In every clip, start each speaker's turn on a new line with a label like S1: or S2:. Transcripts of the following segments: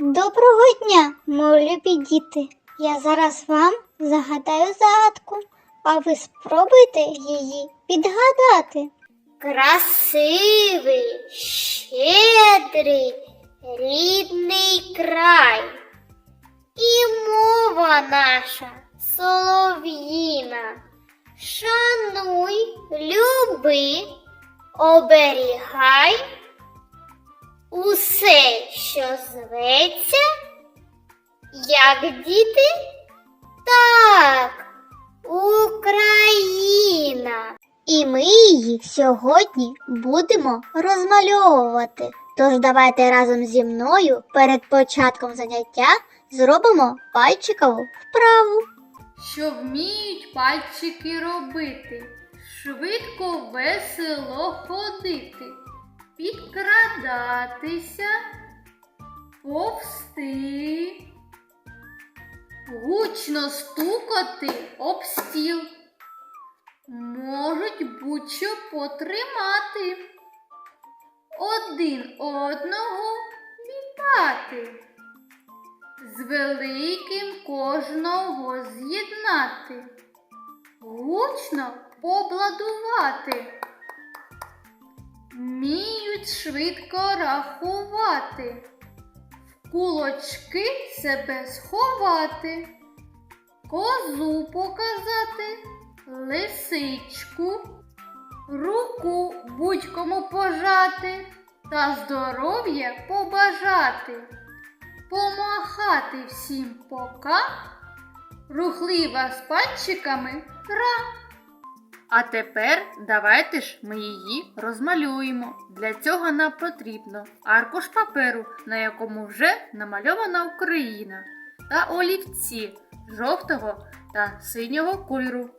S1: Доброго дня, мої любі діти. Я зараз вам загадаю загадку, а ви спробуйте її підгадати. Красивий, щедрий, рідний край. І мова наша солов'їна. Шануй, люби, оберігай усе, що зветься, як діти, так, Україна. І ми її сьогодні будемо розмальовувати. Тож давайте разом зі мною перед початком заняття зробимо пальчикову вправу.
S2: що вміють пальчики робити, швидко весело ходити, підкрадатися, повсти, гучно стукати об стіл, можуть будь-що потримати, один одного вітати з великим кожного з'єднати, гучно побладувати, швидко рахувати, в кулочки себе сховати, козу показати, лисичку, руку будь-кому пожати та здоров'я побажати. Помахати всім пока, рухлива з пальчиками гра. А тепер давайте ж ми її розмалюємо. Для цього нам потрібно аркуш паперу, на якому вже намальована Україна, та олівці жовтого та синього кольору.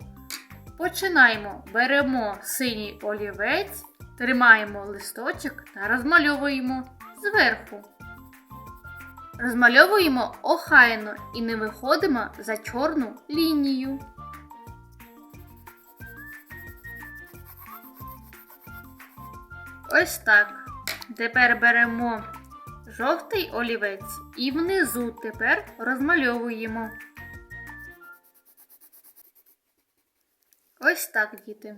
S2: Починаємо, беремо синій олівець, тримаємо листочок та розмальовуємо зверху. Розмальовуємо охайно і не виходимо за чорну лінію. Ось так. Тепер беремо жовтий олівець і внизу тепер розмальовуємо. Ось так, діти.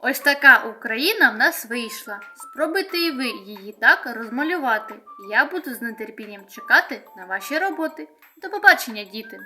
S2: Ось така Україна в нас вийшла. Спробуйте і ви її так розмалювати. Я буду з нетерпінням чекати на ваші роботи. До побачення, діти!